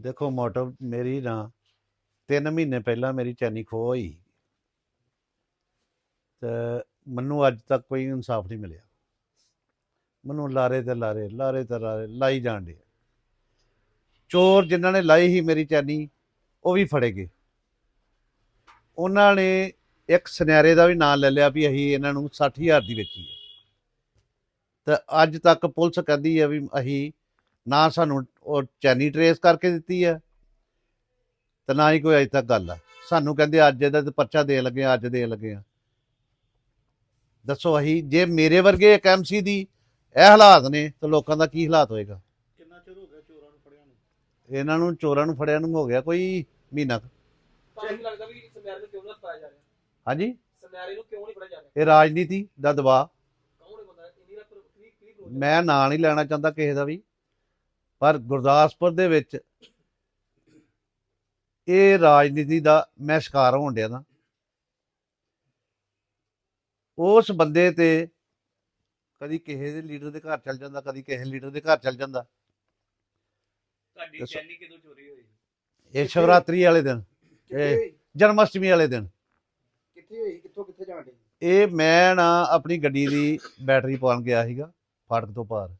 ਦੇਖੋ ਮੋਟਿਵ ਮੇਰੀ ਨਾ 3 ਮਹੀਨੇ ਪਹਿਲਾਂ ਮੇਰੀ ਚੈਨੀ ਖੋ ਹੋਈ। ਤੇ ਮੈਨੂੰ ਅੱਜ ਤੱਕ ਕੋਈ ਇਨਸਾਫ ਨਹੀਂ ਮਿਲਿਆ। ਮੈਨੂੰ ਲਾਰੇ ਤੇ ਲਾਰੇ ਲਾਰੇ ਤੇ ਲਾਰੇ ਲਾਈ ਜਾਣ ਦੇ ਚੋਰ ਜਿਨ੍ਹਾਂ ਨੇ ਲਾਈ ਸੀ ਮੇਰੀ ਚੈਨੀ, ਉਹ ਵੀ ਫੜੇ ਗਏ। ਉਹਨਾਂ ਨੇ ਇੱਕ ਸੁਨਿਆਰੇ ਦਾ ਵੀ ਨਾਮ ਲੈ ਲਿਆ ਵੀ ਅਸੀਂ ਇਹਨਾਂ ਨੂੰ 60000 ਦੀ ਵੇਚੀ ਹੈ। ਤਾਂ ਅੱਜ ਤੱਕ ਪੁਲਿਸ ਕਹਿੰਦੀ ਹੈ ਵੀ ਅਸੀਂ ਨਾ ਸਾਨੂੰ ਉਹ ਚੈਨੀ ਟਰੇਸ ਕਰਕੇ ਦਿੱਤੀ ਹੈ ਤੇ ਨਾ ਹੀ ਕੋਈ ਅਜੇ ਤੱਕ ਗੱਲ ਆ। ਸਾਨੂੰ ਕਹਿੰਦੇ ਅੱਜ ਇਹਦਾ ਤੇ ਪਰਚਾ ਦੇਣ ਲੱਗੇ ਆ, ਅੱਜ ਦੇਣ ਲੱਗੇ ਆ। ਦੱਸੋ ਅਸੀਂ ਜੇ ਮੇਰੇ ਵਰਗੇ ਇੱਕ ਐਮਸੀ ਦੀ ਇਹ ਹਾਲਾਤ ਨੇ ਤਾਂ ਲੋਕਾਂ ਦਾ ਕੀ ਹਾਲਾਤ ਹੋਏਗਾ? ਕਿੰਨਾ ਚਿਰ ਹੋ ਗਿਆ ਚੋਰਾਂ ਨੂੰ ਫੜਿਆ ਨੂੰ? ਇਹਨਾਂ ਨੂੰ ਚੋਰਾਂ ਨੂੰ ਫੜਿਆ ਨੂੰ ਹੋ ਗਿਆ ਕੋਈ ਮਹੀਨਾ ਕੁ। ਤੁਹਾਨੂੰ ਲੱਗਦਾ ਵੀ ਸਮਿਆਰੇ ਨੂੰ ਕਿਉਂ ਨਾ ਪਾਇਆ ਜਾ ਰਿਹਾ ਹਾਂਜੀ? ਸਮਿਆਰੇ ਨੂੰ ਕਿਉਂ ਨਹੀਂ ਫੜਿਆ ਜਾ ਰਿਹਾ ਇਹ ਰਾਜਨੀਤੀ ਦਾ ਦਬਾਅ। ਕੌਣ ਹੈ ਬੰਦਾ? ਇੰਨੀ ਕੀ ਕੀ ਵਿਰੋਧ ਮੈਂ ਨਾਂ ਨਹੀਂ ਲੈਣਾ ਚਾਹੁੰਦਾ ਕਿਸੇ ਦਾ ਵੀ। ਪਰ ਗੁਰਦਾਸਪੁਰ ਦੇ ਵਿੱਚ ਇਹ ਰਾਜਨੀਤੀ ਦਾ ਮੈਂ ਸ਼ਿਕਾਰ ਹੋਣ ਡਿਆ ਨਾ। ਉਸ ਬੰਦੇ ਤੇ ਕਦੀ ਕਿਸੇ ਦੇ ਲੀਡਰ ਦੇ ਘਰ ਚੱਲ ਜਾਂਦਾ ਕਦੀ ਕਿਸੇ ਲੀਡਰ ਦੇ ਘਰ ਚੱਲ ਜਾਂਦਾ। ਤੁਹਾਡੀ। ਚੈਨੀ ਕਿਦੋਂ ਚੋਰੀ ਹੋਈ? ਇਹ ਸ਼ਿਵਰਾਤਰੀ ਵਾਲੇ ਦਿਨ ਇਹ- ਜਨਮ ਅਸ਼ਟਮੀ ਵਾਲੇ ਦਿਨ। ਕਿੱਥੇ ਹੋਈ? ਕਿੱਥੋਂ ਕਿੱਥੇ ਜਾਣ ਡੇ ਇਹ ਮੈਂ ਨਾ ਆਪਣੀ ਗੱਡੀ ਦੀ ਬੈਟਰੀ ਪਾਉਣ ਗਿਆ ਸੀਗਾ ਫਾਟਕ ਤੋਂ ਪਾਰ।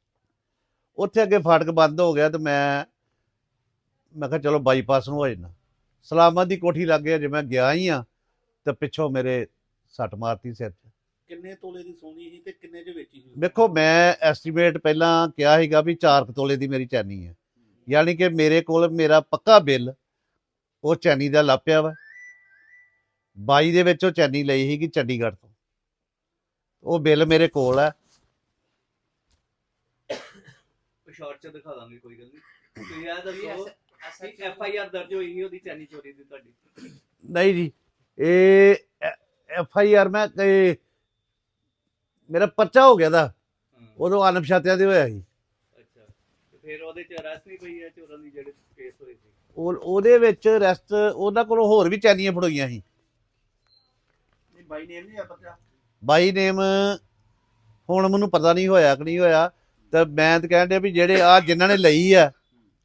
ਉੱਥੇ ਅੱਗੇ ਫਾਟਕ ਬੰਦ ਹੋ ਗਿਆ ਤੇ ਮੈਂ ਮੈਂ ਕਿਹਾ ਚਲੋ ਬਾਈਪਾਸ ਨੂੰ ਹੋ ਜਾਣਾ ਸਲਾਮਤ ਦੀ ਕੋਠੀ ਲੱਗ ਗਿਆ ਜੇ ਮੈਂ ਗਿਆ ਹੀ ਆ ਤੇ ਪਿੱਛੋਂ ਮੇਰੇ ਸੱਟ ਮਾਰਤੀ ਸਿਰ 'ਚ। ਕਿੰਨੇ ਤੋਲੇ ਦੀ ਸੋਨੀ ਸੀ ਤੇ ਕਿੰਨੇ ਚ ਵੇਚੀ ਸੀ? ਵੇਖੋ ਮੈਂ ਐਸਟੀਮੇਟ ਪਹਿਲਾਂ ਕਿਹਾ ਸੀਗਾ ਵੀ 4 ਤੋਲੇ ਦੀ ਮੇਰੀ ਚੈਨੀ ਹੈ ਯਾਨੀ ਕਿ ਮੇਰੇ ਕੋਲ ਮੇਰਾ ਪੱਕਾ ਬਿੱਲ ਉਹ ਚੈਨੀ ਦਾ ਲਾਪਿਆ ਵਾ। 22 ਦੇ ਵਿੱਚ ਉਹ ਚੈਨੀ ਲਈ ਸੀਗੀ ਚੰਡੀਗੜ੍ਹ ਤੋਂ। ਉਹ ਬਿੱਲ ਮੇਰੇ ਕੋਲ ਹੈ ਸ਼ਾਰਟ ਚ ਦਿਖਾ ਦਾਂਗੇ ਕੋਈ ਗੱਲ ਨਹੀਂ। ਤੁਸੀਂ ਇਹ ਦੱਸੋ ਐਫ ਆਈ ਆਰ ਦਰਜ ਹੋਈ ਸੀ ਉਹਦੀ ਚੈਨੀ ਚੋਰੀ ਦੀ ਤੁਹਾਡੀ। ਨਹੀਂ ਜੀ ਇਹ ਐਫ ਆਈ ਆਰ ਮੈਂ ਇਹ ਮੇਰਾ ਪਰਚਾ ਹੋ ਗਿਆ ਦਾ। ਉਦੋਂ ਅਨਪਛਾਤਿਆਂ ਦੇ ਹੋਇਆ ਸੀ। ਅੱਛਾ ਤੇ ਫਿਰ ਉਹਦੇ ਚ ਅਰੈਸਟ ਨਹੀਂ ਪਈ ਹੈ ਚੋਰਾਂ ਦੀ ਜਿਹੜੇ ਕੇਸ ਹੋਏ ਸੀ? ਉਹ ਉਹਦੇ ਵਿੱਚ ਰੈਸਟ ਉਹਨਾਂ ਕੋਲੋਂ ਹੋਰ ਵੀ ਚੈਨੀਆਂ ਫੜੋਈਆਂ ਸੀ। ਨਹੀਂ ਬਾਈ ਨੇਮ ਨਹੀਂ ਆ ਪਤਾ। ਬਾਈ ਨੇਮ ਹੁਣ ਮੈਨੂੰ ਪਤਾ ਨਹੀਂ ਹੋਇਆ ਕਿ ਨਹੀਂ ਹੋਇਆ। ਤੇ ਮੈਂ ਤਾਂ ਕਹਿਣ ਡਿਆ ਵੀ ਜਿਹੜੇ ਆ ਜਿਨ੍ਹਾਂ ਨੇ ਲਈ ਆ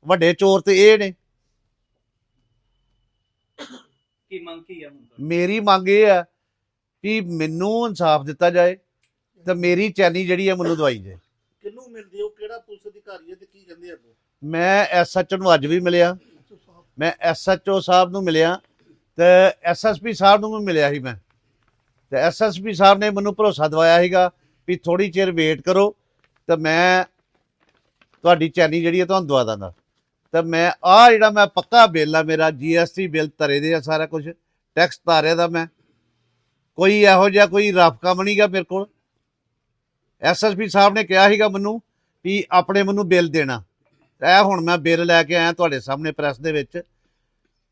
ਵੱਡੇ ਚੋਰ ਤੇ ਇਹ ਨੇ। ਕੀ ਮੰਗ ਕੀ ਹੈ ਹੁਣ? ਮੇਰੀ ਮੰਗ ਇਹ ਆ ਕਿ ਮੈਨੂੰ ਇਨਸਾਫ ਦਿੱਤਾ ਜਾਏ ਤੇ ਮੇਰੀ ਚੈਨੀ ਜਿਹੜੀ ਆ ਮੈਨੂੰ ਦਵਾਈ ਜਾਏ ਕਿੰਨੂੰ ਮਿਲਦੇ ਹੋ ਕਿਹੜਾ ਪੁਲਿਸ ਅਧਿਕਾਰੀ ਹੈ ਤੇ ਕੀ ਕਹਿੰਦੇ ਆ ਉਹ ਮੈਂ ਐਸਐਚਓ ਨੂੰ ਅੱਜ ਵੀ ਮਿਲਿਆ। ਮੈਂ ਐਸਐਚਓ ਸਾਹਿਬ ਨੂੰ ਮਿਲਿਆ ਤੇ ਐਸਐਸਪੀ ਸਾਹਿਬ ਨੂੰ ਵੀ ਮਿਲਿਆ ਸੀ ਮੈਂ। ਤੇ ਐਸਐਸਪੀ ਸਾਹਿਬ ਨੇ ਮੈਨੂੰ ਭਰੋਸਾ ਦਿਵਾਇਆ ਸੀਗਾ ਵੀ ਥੋੜੀ ਚਿਰ ਵੇਟ ਕਰੋ। ਤਾਂ ਮੈਂ ਤੁਹਾਡੀ ਚੈਨੀ ਜਿਹੜੀ ਹੈ ਤੁਹਾਨੂੰ ਦਵਾ ਦਾਂਗਾ। ਤੇ ਮੈਂ ਆ ਜਿਹੜਾ ਮੈਂ ਪੱਕਾ ਬਿੱਲ ਆ, ਮੇਰਾ ਜੀਐਸਟੀ ਬਿੱਲ ਤਰੇ ਦੇ ਆ ਸਾਰਾ ਕੁਝ ਟੈਕਸ ਤਾਰਿਆ ਦਾ ਮੈਂ। ਕੋਈ ਇਹੋ ਜਿਹਾ ਕੋਈ ਰਫ ਕੰਮ ਨਹੀਂਗਾ ਮੇਰੇ ਕੋਲ? ਐਸਐਸਪੀ ਸਾਹਿਬ ਨੇ ਕਿਹਾ ਸੀਗਾ ਮੈਨੂੰ ਵੀ ਆਪਣੇ ਮੈਨੂੰ ਬਿੱਲ ਦੇਣਾ। ਇਹ ਹੁਣ ਮੈਂ ਬਿੱਲ ਲੈ ਕੇ ਆਇਆ ਤੁਹਾਡੇ ਸਾਹਮਣੇ ਪ੍ਰੈਸ ਦੇ ਵਿੱਚ।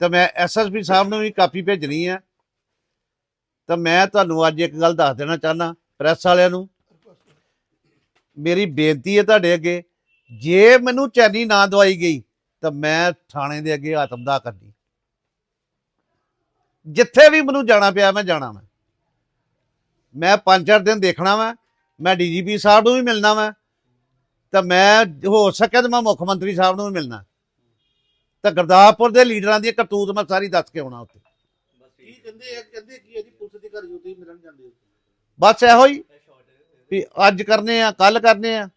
ਤਾਂ ਮੈਂ ਐਸਐਸਪੀ ਸਾਹਿਬ ਨੂੰ ਵੀ ਕਾਪੀ ਭੇਜਣੀ ਹੈ ਤਾਂ ਮੈਂ ਤੁਹਾਨੂੰ ਅੱਜ ਇੱਕ ਗੱਲ ਦੱਸ ਦੇਣਾ ਚਾਹਨਾ ਪ੍ਰੈਸ ਵਾਲਿਆਂ ਨੂੰ। ਮੇਰੀ ਬੇਨਤੀ ਹੈ ਤੁਹਾਡੇ ਅੱਗੇ ਜੇ ਮੈਨੂੰ ਚੈਨੀ ਨਾ ਦਵਾਈ ਗਈ ਤਾਂ ਮੈਂ ਥਾਣੇ ਦੇ ਅੱਗੇ ਆਤਮਦਾਹ ਕਰਨੀ ਜਿੱਥੇ ਵੀ ਮੈਨੂੰ ਜਾਣਾ ਪਿਆ ਮੈਂ ਜਾਣਾ ਮੈਂ ਮੈਂ ਪੰਜ ਚਾਰ ਦਿਨ ਦੇਖਣਾ ਵਾ ਮੈਂ ਡੀਜੀਪੀ ਸਾਹਿਬ ਨੂੰ ਵੀ ਮਿਲਣਾ ਵਾ ਤਾਂ ਮੈਂ ਹੋ ਸਕਿਆ ਤਾਂ ਮੈਂ ਮੁੱਖ ਮੰਤਰੀ ਸਾਹਿਬ ਨੂੰ ਵੀ ਮਿਲਣਾ। ਤਾਂ ਗੁਰਦਾਸਪੁਰ ਦੇ ਲੀਡਰਾਂ ਦੀ ਕਰਤੂਤ ਮੈਂ ਸਾਰੀ ਦੱਸ ਕੇ ਆਉਣਾ ਉੱਥੇ। ਬਸ ਕੀ ਕਹਿੰਦੇ ਆ ਕਹਿੰਦੇ ਕੀ ਹੈ ਜੀ ਪੁਲਿਸ ਅਧਿਕਾਰੀ ਤੁਸੀਂ ਮਿਲਣ ਜਾਂਦੇ ਹੋ ਬਸ ਇਹੋ ਹੀ। ਵੀ ਅੱਜ ਕਰਨੇ ਆ ਕੱਲ ਕਰਨੇ ਆ।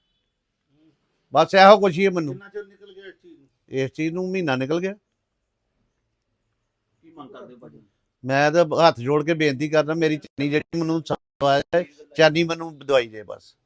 ਬਸ ਇਹੋ ਕੁਛ ਹੀ ਹੈ ਮੈਨੂੰ। ਕਿੰਨਾ ਚਿਰ ਨਿਕਲ ਗਿਆ ਇਸ ਚੀਜ਼ ਨੂੰ? ਇਸ ਚੀਜ਼ ਨੂੰ ਮਹੀਨਾ ਨਿਕਲ ਗਿਆ। ਕੀ ਮੰਗ ਕਰਦੇ ਹੋ ਭਾਜੀ? ਮੈਂ ਤਾਂ ਹੱਥ ਜੋੜ ਕੇ ਬੇਨਤੀ ਕਰਦਾ ਮੇਰੀ ਚੈਨੀ ਜਿਹੜੀ ਮੈਨੂੰ ਦਵਾਈ ਜਾਏ, ਚੈਨੀ ਮੈਨੂੰ ਦਵਾਈ ਜੇ ਬਸ।